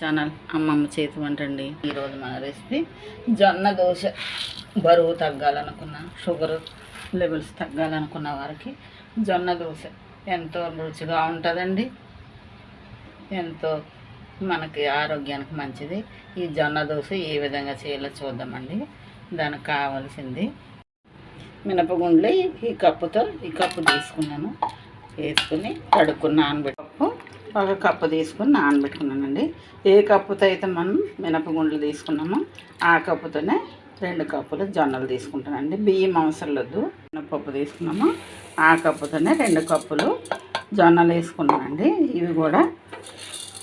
Channel అమ్మమ్మ చేతి వంట అండి ఈరోజు మన రెసిపీ జొన్న దోశ. బరువు తగ్గాలనుకున్న షుగర్ లెవెల్స్ తగ్గాలనుకున్న వారికి జొన్న దోశ ఎంతో రుచిగా ఉంటుందండి. ఎంతో మనకి ఆరోగ్యానికి మంచిది. ఈ జొన్న దోశ ఏ విధంగా చేయాలో చూద్దామండి. దానికి కావాల్సింది మినపగుండ్లు ఈ కప్పుతో ఈ కప్పు తీసుకున్నాను. వేసుకుని కడుక్కుని నానబెట్టి ఒక కప్పు తీసుకుని నానబెట్టుకున్నానండి. ఏ కప్పుతో అయితే మనం మినపగుండ్లు తీసుకున్నామో ఆ కప్పుతోనే రెండు కప్పులు జొన్నలు తీసుకుంటానండి. బియ్యం అవసరం లేదు. మినపప్పు తీసుకున్నాము ఆ కప్పుతోనే రెండు కప్పులు జొన్నలు వేసుకున్నానండి. ఇవి కూడా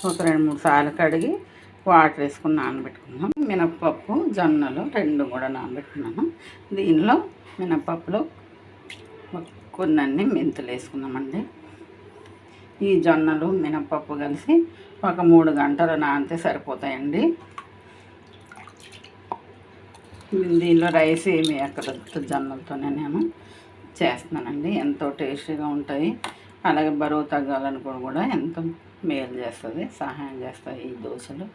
ఒక రెండు మూడు సార్లు కడిగి వాటర్ వేసుకుని నానబెట్టుకున్నాం. మినపప్పు జొన్నలు రెండు కూడా నానబెట్టుకున్నాను. దీనిలో మినపప్పులో కొన్ని మెంతులు వేసుకున్నామండి. ఈ జొన్నలు మినప్పప్పు కలిసి ఒక మూడు గంటలు నానితే సరిపోతాయండి. దీనిలో రైస్ ఏమి ఎక్కడ జొన్నలతోనే నేను చేస్తున్నానండి. ఎంతో టేస్టీగా ఉంటాయి. అలాగే బరువు తగ్గాలనుకుని కూడా ఎంతో మేలు చేస్తుంది సహాయం చేస్తాయి ఈ దోశలు.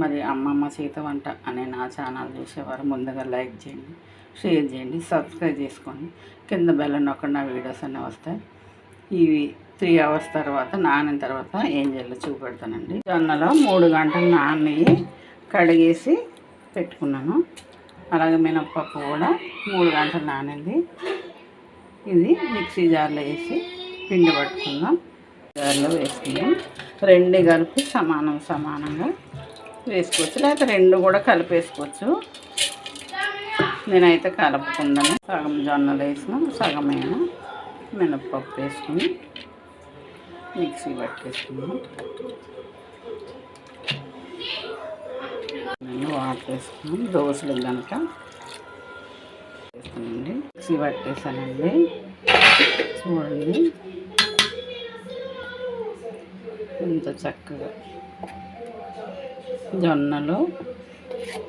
మరి అమ్మమ్మ సీత వంట అనే నా ఛానల్ చూసేవారు ముందుగా లైక్ చేయండి షేర్ చేయండి సబ్స్క్రైబ్ చేసుకోండి. కింద బెల్ల నొక్కడి నా వీడియోస్ అన్నీ వస్తాయి. ఇవి త్రీ అవర్స్ తర్వాత నానిన తర్వాత ఏం చేయాలో చూపెడతానండి. జొన్నలో మూడు గంటలు నాని కడిగేసి పెట్టుకున్నాను. అలాగే మినప్పప్పు కూడా మూడు గంటలు నానింది. ఇది మిక్సీ జార్లో వేసి పిండి పట్టుకుందాం. జార్లో వేసుకుందాం. రెండు కలిపి సమానం సమానంగా వేసుకోవచ్చు. లేకపోతే రెండు కూడా కలిపేసుకోవచ్చు. నేనైతే కలుపుకుందాను సగం జొన్నలు వేసిన సగమైన మినప్పప్పు వేసుకుని మిక్సీ పట్టేసుకున్నాను వాటర్ వేసుకున్నాను దోశలు కనుక వేస్తానండి మిక్సీ పట్టేసానండి. చూడండి. ఇంత చక్కగా జొన్నలు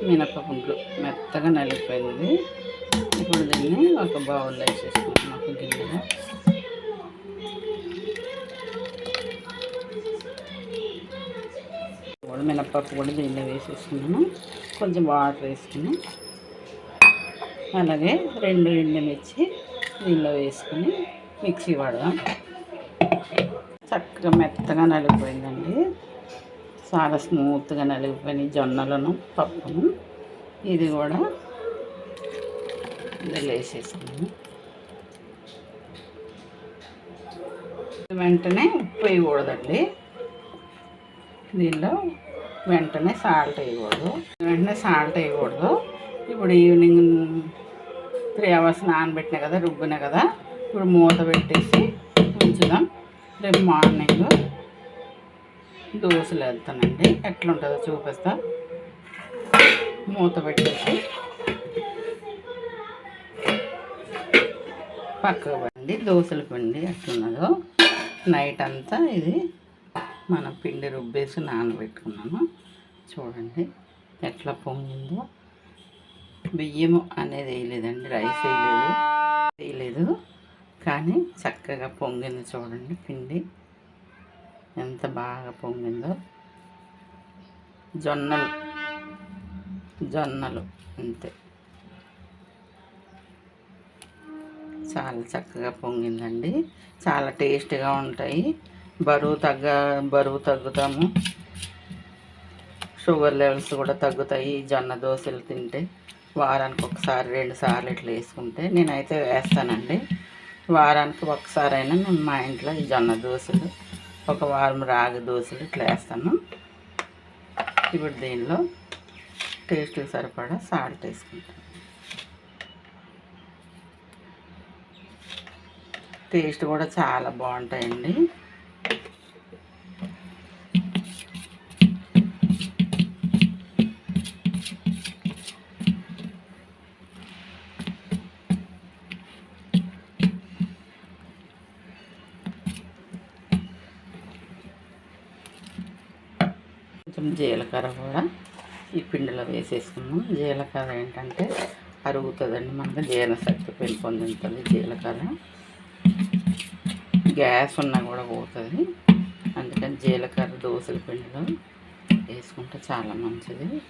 మినపగుండ్లు మెత్తగా నలిపోయింది ఇప్పుడు దీన్ని ఒక బౌల్లో వేసేసుకుంటున్నాం ఒక గిన్నెలో. మినప్పప్పు కూడా దీనిలో వేసేసుకున్నాను కొంచెం వాటర్ వేసుకుని అలాగే రెండు ఎండుమిర్చి దీనిలో వేసుకుని మిక్సీ పడదాం. చక్కగా మెత్తగా నలిగిపోయిందండి. చాలా స్మూత్గా నలిగిపోయినాయి జొన్నలను పప్పును. ఇది కూడా ఇందులో వేసేసుకున్నాను వెంటనే ఉప్పు వేయకూడదండి. దీనిలో వెంటనే సాల్ట్ వేయకూడదు. వెంటనే సాల్ట్ వేయకూడదు. ఇప్పుడు ఈవినింగ్ త్రీ అవర్స్ నానబెట్టినా కదా రుబ్బినా కదా ఇప్పుడు మూత పెట్టేసి ఉంచుదాం. రేపు మార్నింగ్ దోశలు వెళ్తానండి ఎట్లుంటుందో చూపిస్తా. మూత పెట్టేసి పక్కకు పండి దోశల పిండి ఎట్లున్నదో. నైట్ అంతా ఇది మన పిండి రుబ్బేసి నానబెట్టుకున్నాను. చూడండి ఎట్లా పొంగిందో. బియ్యం అనేది వేయలేదండి రైస్ వేయలేదు. వేయలేదు. కానీ చక్కగా పొంగింది చూడండి పిండి. ఎంత బాగా పొంగిందో. జొన్నలు. జొన్నలు అంతే. చాలా చక్కగా పొంగిందండి. చాలా టేస్ట్గా ఉంటాయి. బరువు తగ్గ బరువు తగ్గుతాము. షుగర్ లెవెల్స్ కూడా తగ్గుతాయి. ఈ జొన్న దోశలు తింటే వారానికి ఒకసారి రెండు సార్లు ఇట్లా వేసుకుంటే నేనైతే వేస్తానండి. వారానికి ఒకసారైనా నేను మా ఇంట్లో ఈ జొన్న దోశలు ఒక వారం రాగి దోశలు ఇట్లా వేస్తాను. ఇప్పుడు దీనిలో టేస్ట్కి సరిపడా సాల్ట్ వేసుకుంటాను. టేస్ట్ కూడా చాలా బాగుంటాయండి. కొంచెం జీలకర్ర కూడా ఈ పిండిలో వేసేసుకున్నాం జీలకర్ర ఏంటంటే అరుగుతుందండి మనకు జీర్ణశక్తి పెంపొందుతుంది జీలకర్ర. గ్యాస్ ఉన్నా కూడా పోతుంది. అందుకని జీలకర్ర దోశల పిండిలో వేసుకుంటే చాలా మంచిది.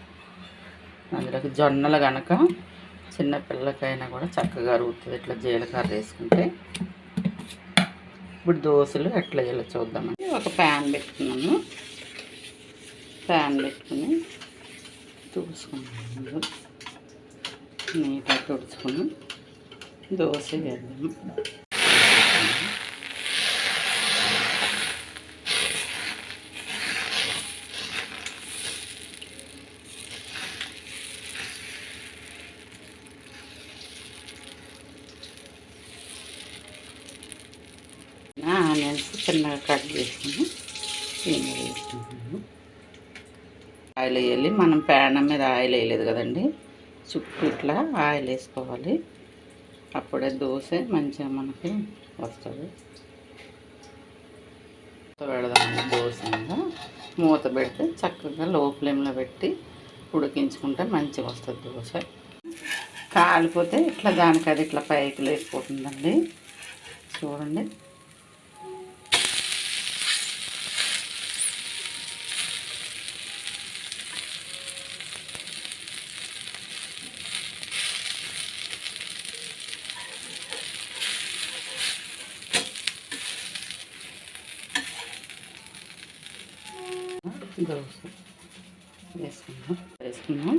అందులోకి జొన్నలు కనుక చిన్న పిల్లకైనా కూడా చక్కగా అరుగుతుంది. ఇట్లా జీలకర్ర వేసుకుంటే ఇప్పుడు దోశలు ఎట్లా చేయాలో చూద్దామండి. ఒక ప్యాన్ పెట్టుకున్నాను ప్యాన్ పెట్టుకుని తుడుచుకున్నాను నీట్గా తుడుచుకుని దోశ వేద్దాము ఆనియన్స్ చిన్నగా కట్ చేసుకుని దీన్ని వేసుకుంటున్నాను ఆయిల్ వేయాలి. మనం ప్యాన్ మీద ఆయిల్ వేయలేదు కదండి. చుట్టూ ఇట్లా ఆయిల్ వేసుకోవాలి. అప్పుడే దోశ మంచిగా మనకి వస్తుంది. పెడదామండి దోశ మీద. మూత పెడితే చక్కగా లో ఫ్లేమ్లో పెట్టి ఉడికించుకుంటే మంచిగా వస్తుంది దోశ. కాలిపోతే ఇట్లా దానికి అది ఇట్లా పైకి లేకపోతుందండి చూడండి. దోశ వేసుకున్నాం వేసుకున్నాం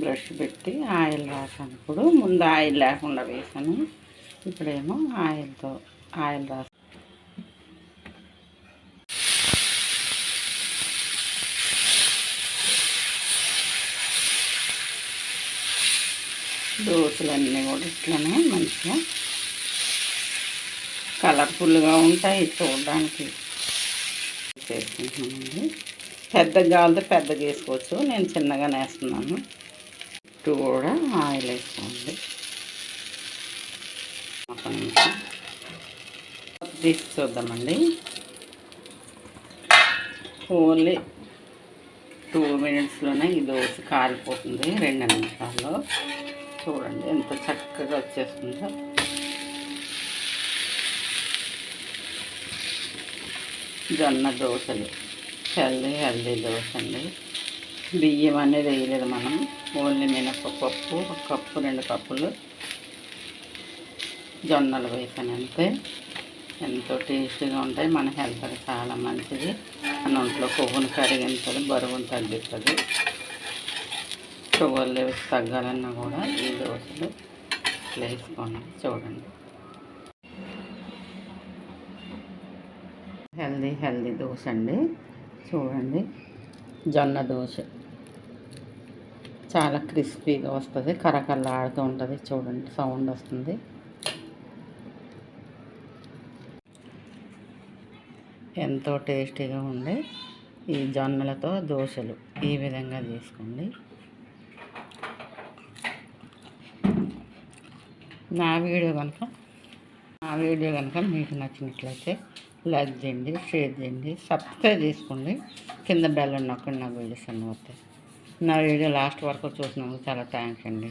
బ్రష్ పెట్టి ఆయిల్ రాసాను. ఇప్పుడు ముందు ఆయిల్ లేకుండా వేసాను. ఇప్పుడేమో ఆయిల్తో ఆయిల్ రాసాను దోశలన్నీ కూడా ఇట్లనే మంచిగా కలర్ఫుల్గా ఉంటాయి చూడడానికి. వేసుకుంటున్నామండి పెద్దగా కావాలంటే పెద్దగా వేసుకోవచ్చు నేను చిన్నగానే వేస్తున్నాను చుట్టూ కూడా ఆయిల్ వేసుకోండి. ఒక నిమిషం తీసి చూద్దామండి. ఓన్లీ టూ మినిట్స్లోనే ఈ దోశ కాలిపోతుంది రెండు నిమిషాల్లో. చూడండి ఎంత చక్కగా వచ్చేస్తుందో. జొన్న దోశలు. హెల్దీ హెల్దీ దోశ అండి బియ్యం అనేది వేయలేదు మనం. ఓన్లీ మినపప్పు ఒక కప్పు రెండు కప్పులు. జొన్నలు వేసాను అంతే. ఎంతో టేస్టీగా ఉంటాయి. మన హెల్త్కి చాలా మంచిది. మన ఒంట్లో కొవ్వును కరిగించదు బరువును తగ్గిస్తుంది. షుగర్ లెవెల్స్ తగ్గాలన్నా కూడా ఈ దోశలు వేసుకోండి. చూడండి. హెల్దీ హెల్దీ దోశ అండి. చూడండి. జొన్న దోశ. చాలా క్రిస్పీగా వస్తుంది. కరకరలు ఆడుతూ ఉంటుంది. చూడండి. సౌండ్ వస్తుంది. ఎంతో టేస్టీగా ఉండే ఈ జొన్నలతో దోశలు ఈ విధంగా చేసుకోండి. నా వీడియో కనుక నా వీడియో కనుక మీకు నచ్చినట్లయితే లైక్ చేయండి షేర్ చేయండి సబ్స్క్రైబ్ చేసుకోండి. కింద బెల్ నొక్కండి నాకు వీడియోస్ అన్నీ వస్తాయి నా వీడియో లాస్ట్ వరకు చూసినందుకు చాలా థ్యాంక్స్ అండి.